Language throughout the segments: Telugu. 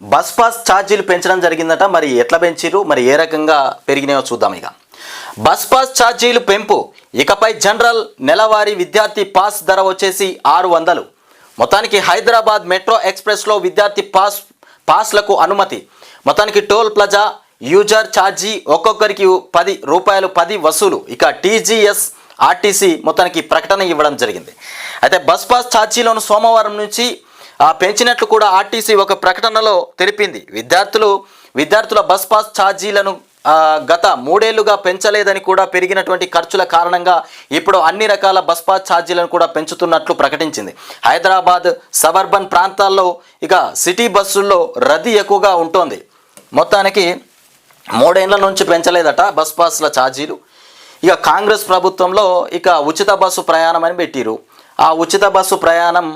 బస్ పాస్ ఛార్జీలు పెంచడం జరిగిందట. మరి ఎట్లా పెంచిరు మరి ఏ రకంగా పెరిగినాయో చూద్దాం ఇక. బస్ పాస్ ఛార్జీలు పెంపు. ఇకపై జనరల్ నెలవారీ విద్యార్థి పాస్ ధర వచ్చేసి ఆరు వందలు. మొత్తానికి హైదరాబాద్ మెట్రో ఎక్స్ప్రెస్లో విద్యార్థి పాస్ పాస్లకు అనుమతి. మొత్తానికి టోల్ ప్లాజా యూజర్ ఛార్జీ ఒక్కొక్కరికి పది రూపాయలు పది వసూలు. ఇక టీజీఎస్ ఆర్టీసీ మొత్తానికి ప్రకటన ఇవ్వడం జరిగింది. అయితే బస్ పాస్ ఛార్జీలను సోమవారం నుంచి పెంచినట్లు కూడా ఆర్టీసీ ఒక ప్రకటనలో తెలిపింది. విద్యార్థులు విద్యార్థుల బస్ పాస్ ఛార్జీలను గత మూడేళ్ళుగా పెంచలేదని కూడా పెరిగినటువంటి ఖర్చుల కారణంగా ఇప్పుడు అన్ని రకాల బస్ పాస్ ఛార్జీలను కూడా పెంచుతున్నట్లు ప్రకటించింది. హైదరాబాద్ సబర్బన్ ప్రాంతాల్లో ఇక సిటీ బస్సుల్లో రద్దీ ఎక్కువగా ఉంటుంది. మొత్తానికి మూడేళ్ళ నుంచి పెంచలేదట బస్ పాస్ల ఛార్జీలు. ఇక కాంగ్రెస్ ప్రభుత్వంలో ఇక ఉచిత బస్సు ప్రయాణం అని పెట్టిరు ఆ ఉచిత బస్సు ప్రయాణం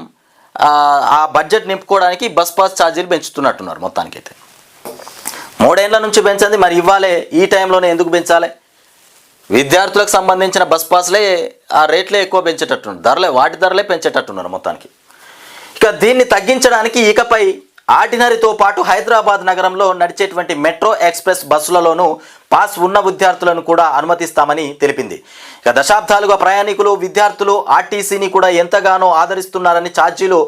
ఆ, బడ్జెట్ నింపుకోవడానికి బస్ పాస్ ఛార్జీలు పెంచుతున్నట్టున్నారు మొత్తానికైతే. మూడేళ్ళ నుంచి పెంచింది మరి ఇవ్వాలే ఈ టైంలోనే ఎందుకు పెంచాలి? విద్యార్థులకు సంబంధించిన బస్ పాస్లే ఆ రేట్లే ఎక్కువ పెంచేటట్టున్నారు ధరలే వాటి ధరలే పెంచేటట్టున్నారు మొత్తానికి. ఇక దీన్ని తగ్గించడానికి ఇకపై ఆర్డినరీతో పాటు హైదరాబాద్ నగరంలో నడిచేటువంటి మెట్రో ఎక్స్ప్రెస్ బస్సులలోనూ పాస్ ఉన్న విద్యార్థులను కూడా అనుమతిస్తామని తెలిపింది. ఇక దశాబ్దాలుగా ప్రయాణికులు విద్యార్థులు ఆర్టీసీని కూడా ఎంతగానో ఆదరిస్తున్నారని ఛార్జీలు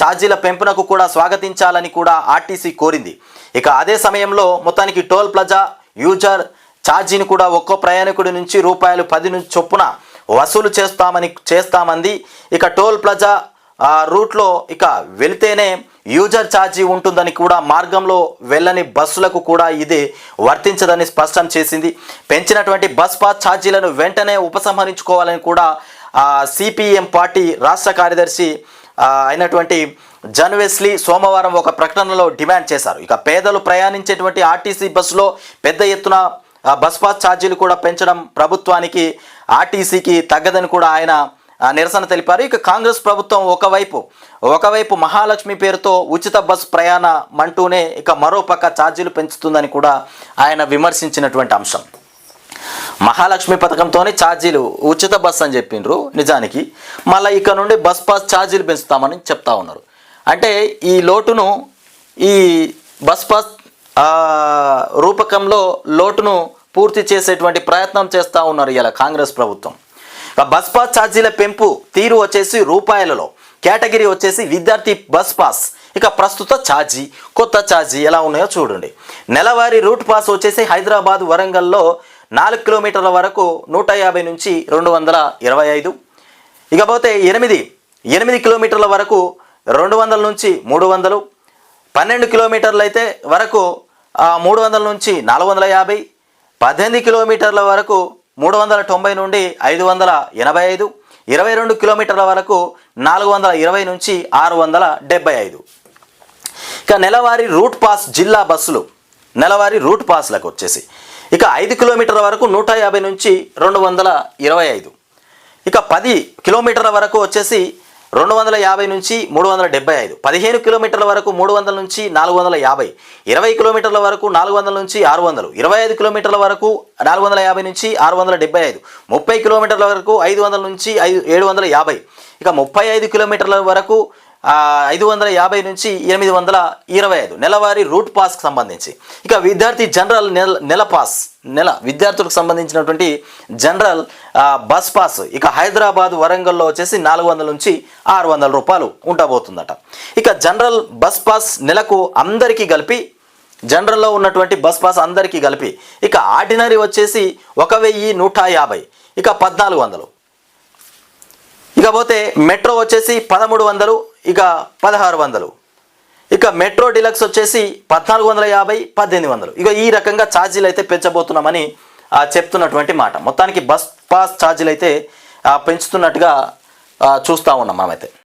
ఛార్జీల పెంపునకు కూడా స్వాగతించాలని కూడా ఆర్టీసీ కోరింది. ఇక అదే సమయంలో మొత్తానికి టోల్ ప్లాజా యూజర్ ఛార్జీని కూడా ఒక్కో ప్రయాణికుడి నుంచి రూపాయలు పది నుంచి చొప్పున వసూలు చేస్తామని చేస్తామంది. ఇక టోల్ ప్లాజా ఆ రూట్లో ఇక వెళితేనే యూజర్ ఛార్జీ ఉంటుందని కూడా మార్గంలో వెళ్ళని బస్సులకు కూడా ఇది వర్తించదని స్పష్టం చేసింది. పెంచినటువంటి బస్ పాస్ ఛార్జీలను వెంటనే ఉపసంహరించుకోవాలని కూడా సిపిఎం పార్టీ రాష్ట్ర కార్యదర్శి అయినటువంటి జన్వెస్లీ సోమవారం ఒక ప్రకటనలో డిమాండ్ చేశారు. ఇక పేదలు ప్రయాణించేటువంటి ఆర్టీసీ బస్సులో పెద్ద ఎత్తున బస్ పాస్ ఛార్జీలు కూడా పెంచడం ప్రభుత్వానికి ఆర్టీసీకి తగ్గదని కూడా ఆయన నిరసన తెలిపారు. ఇక కాంగ్రెస్ ప్రభుత్వం ఒకవైపు ఒకవైపు మహాలక్ష్మి పేరుతో ఉచిత బస్ ప్రయాణం అంటూనే ఇక మరోపక్క ఛార్జీలు పెంచుతుందని కూడా ఆయన విమర్శించినటువంటి అంశం. మహాలక్ష్మి పథకంతోనే ఛార్జీలు ఉచిత బస్ అని చెప్పిండ్రు నిజానికి. మళ్ళీ ఇక్కడ నుండి బస్ పాస్ ఛార్జీలు పెంచుతామని చెప్తా ఉన్నారు. అంటే ఈ లోటును ఈ బస్ పాస్ రూపకంలో లోటును పూర్తి చేసేటువంటి ప్రయత్నం చేస్తూ ఉన్నారు ఇలా కాంగ్రెస్ ప్రభుత్వం. బస్ పాస్ ఛార్జీల పెంపు తీరు వచ్చేసి రూపాయలలో. కేటగిరీ వచ్చేసి విద్యార్థి బస్ పాస్. ఇక ప్రస్తుత ఛార్జీ కొత్త ఛార్జీ ఎలా ఉన్నాయో చూడండి. నెలవారీ రూట్ పాస్ వచ్చేసి హైదరాబాద్ వరంగల్లో నాలుగు కిలోమీటర్ల వరకు నూట యాభై నుంచి రెండు వందల ఇరవై ఐదు. ఇకపోతే ఎనిమిది ఎనిమిది కిలోమీటర్ల వరకు రెండు వందల నుంచి మూడు వందలు. పన్నెండు కిలోమీటర్లు అయితే వరకు మూడు వందల నుంచి నాలుగు వందల యాభై. పద్దెనిమిది కిలోమీటర్ల వరకు మూడు వందల తొంభై నుండి ఐదు వందల ఎనభై ఐదు ఇరవై రెండు కిలోమీటర్ల వరకు నాలుగు వందల ఇరవై నుంచి ఆరు వందల డెబ్బై ఐదు. ఇక నెలవారీ రూట్ పాస్ జిల్లా బస్సులు నెలవారీ రూట్ పాస్లకు వచ్చేసి ఇక ఐదు కిలోమీటర్ల వరకు నూట యాభై నుంచి రెండు వందల ఇరవై ఐదు. ఇక పది కిలోమీటర్ల వరకు వచ్చేసి రెండు వందల యాభై నుంచి మూడు వందల డెబ్బై ఐదు. పదిహేను కిలోమీటర్ల వరకు మూడు వందల నుంచి నాలుగు వందల యాభై. ఇరవై కిలోమీటర్ల వరకు నాలుగు వందల నుంచి ఆరు వందలు. ఇరవై ఐదు కిలోమీటర్ల వరకు నాలుగు వందల యాభై నుంచి ఆరు వందల డెబ్బై ఐదు. ముప్పై కిలోమీటర్ల వరకు ఐదు వందల నుంచి ఐదు ఏడు వందల యాభై. ఇక ముప్పై ఐదు కిలోమీటర్ల వరకు ఐదు వందల యాభై నుంచి ఎనిమిది వందల ఇరవై ఐదు నెలవారీ రూట్ పాస్కి సంబంధించి. ఇక విద్యార్థి జనరల్ నెల నెల పాస్ నెల విద్యార్థులకు సంబంధించినటువంటి జనరల్ బస్ పాస్ ఇక హైదరాబాద్ వరంగల్లో వచ్చేసి నాలుగు వందల నుంచి ఆరు వందల రూపాయలు ఉండబోతుందట. ఇక జనరల్ బస్ పాస్ నెలకు అందరికీ కలిపి జనరల్లో ఉన్నటువంటి బస్ పాస్ అందరికీ కలిపి ఇక ఆర్డినరీ వచ్చేసి ఒక వెయ్యి నూట యాభై ఇక పద్నాలుగు వందలు. ఇకపోతే మెట్రో వచ్చేసి పదమూడు వందలు ఇక పదహారు వందలు. ఇక మెట్రో డిలక్స్ వచ్చేసి పద్నాలుగు వందల యాభై పద్దెనిమిది వందలు. ఇక ఈ రకంగా ఛార్జీలు అయితే పెంచబోతున్నామని చెప్తున్నటువంటి మాట. మొత్తానికి బస్ పాస్ ఛార్జీలు అయితే పెంచుతున్నట్టుగా చూస్తూ ఉన్నాం మనమైతే